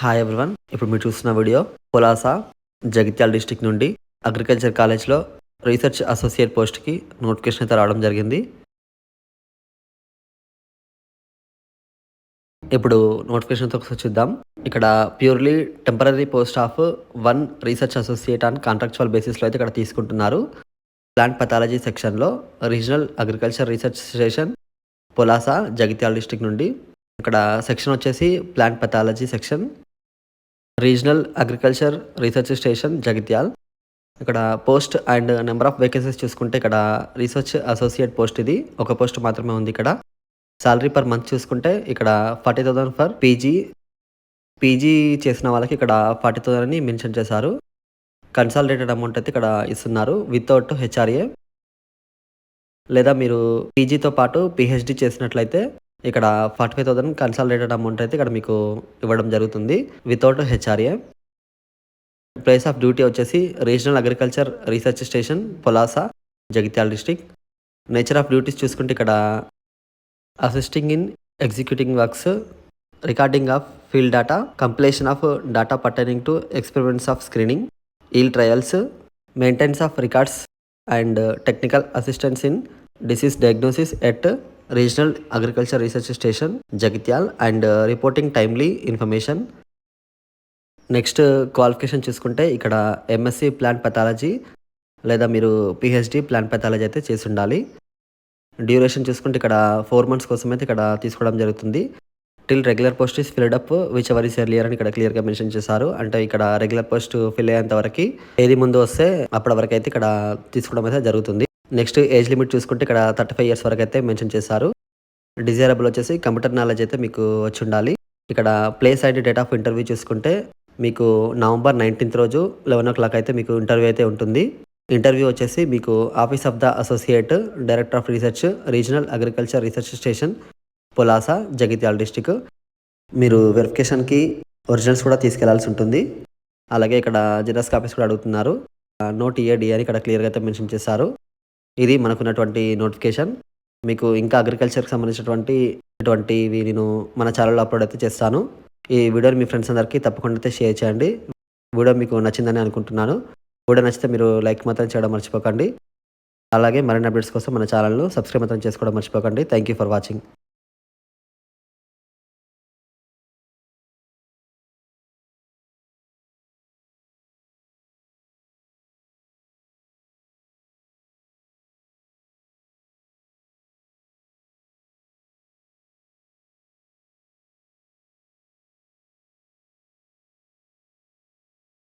Hi everyone ఇప్పుడు మీరు చూస్తున్న వీడియో పొలాసా జగిత్యాల డిస్టిక్ నుండి అగ్రికల్చర్ కాలేజ్లో రీసెర్చ్ అసోసియేట్ పోస్ట్కి నోటిఫికేషన్ అయితే రావడం జరిగింది. ఇప్పుడు నోటిఫికేషన్తో ఒకసారి చూద్దాం ఇక్కడ purely temporary post of one research associate and contractual బేసిస్లో అయితే ఇక్కడ తీసుకుంటున్నారు. ప్లాంట్ పథాలజీ సెక్షన్లో regional agriculture research station Polasa Jagtial district నుండి. ఇక్కడ సెక్షన్ వచ్చేసి plant pathology section. Regional agriculture research station Jagtial ఇక్కడ post and number of vacancies చూసుకుంటే ఇక్కడ రీసెర్చ్ అసోసియేట్ పోస్ట్ ఇది. ఒక పోస్ట్ మాత్రమే ఉంది ఇక్కడ. సాలరీ పర్ మంత్ చూసుకుంటే ఇక్కడ forty thousand for PG PG చేసిన వాళ్ళకి ఇక్కడ ఫార్టీ థౌసండ్ అని మెన్షన్ చేశారు. కన్సాలిడేటెడ్ అమౌంట్ అయితే ఇక్కడ ఇస్తున్నారు వితౌట్ హెచ్ఆర్ఏ లేదా మీరు పీజీతో పాటు పిహెచ్డి చేసినట్లయితే ఇక్కడ forty five thousand consolidated amount అయితే ఇక్కడ మీకు ఇవ్వడం జరుగుతుంది without HRA. Place of duty వచ్చేసి regional agriculture research station Polasa Jagtial district nature of duties చూసుకుంటే ఇక్కడ assisting in executing works recording of field data completion of data pertaining to experiments of screening eel trials maintenance of records and technical assistance in disease diagnosis at regional agriculture research station Jagtial and reporting timely information next qualification చూసుకుంటే ఇక్కడ MSc plant pathology లేదా మీరు PhD plant pathology అయితే చేసి ఉండాలి. Duration చూసుకుంటే ఇక్కడ four months కోసం అయితే ఇక్కడ తీసుకోవడం జరుగుతుంది. Till regular post is filled up whichever is earlier అని ఇక్కడ క్లియర్గా మెన్షన్ చేశారు. అంటే ఇక్కడ రెగ్యులర్ పోస్ట్ ఫిల్ అయ్యేంత వరకు ఏది ముందు వస్తే అప్పటి వరకు అయితే ఇక్కడ తీసుకోవడం అయితే జరుగుతుంది. నెక్స్ట్ ఏజ్ లిమిట్ చూసుకుంటే ఇక్కడ థర్టీ ఫైవ్ ఇయర్స్ వరకు అయితే మెన్షన్ చేశారు. డిజైరబుల్ వచ్చేసి కంప్యూటర్ నాలెడ్జ్ అయితే మీకు వచ్చి ఉండాలి. ఇక్కడ place and date of interview చూసుకుంటే మీకు నవంబర్ నైన్టీన్త్ రోజు లెవెన్ ఓ క్లాక్ అయితే మీకు ఇంటర్వ్యూ అయితే ఉంటుంది. ఇంటర్వ్యూ వచ్చేసి మీకు office of the associate director of research regional agriculture research station Polasa Jagtial district. మీరు వెరిఫికేషన్కి ఒరిజినల్స్ కూడా తీసుకెళ్ళాల్సి ఉంటుంది. అలాగే ఇక్కడ జిరాక్స్ కాపీస్ కూడా అడుగుతున్నారు. నోట్ ఏడి అని ఇక్కడ క్లియర్గా అయితే మెన్షన్ చేశారు. ఇది మనకున్నటువంటి నోటిఫికేషన్. మీకు ఇంకా అగ్రికల్చర్కి సంబంధించినటువంటి ఇటువంటివి నేను మన ఛానల్లో అప్లోడ్ అయితే చేస్తాను. ఈ వీడియోని మీ ఫ్రెండ్స్ అందరికీ తప్పకుండా అయితే షేర్ చేయండి. వీడియో మీకు నచ్చిందని అనుకుంటున్నాను. వీడియో నచ్చితే మీరు లైక్ మాత్రం చేయడం మర్చిపోకండి. అలాగే మరిన్ని అప్డేట్స్ కోసం మన ఛానల్ను సబ్స్క్రైబ్ మాత్రం చేసుకోవడం మర్చిపోకండి. Thank you for watching.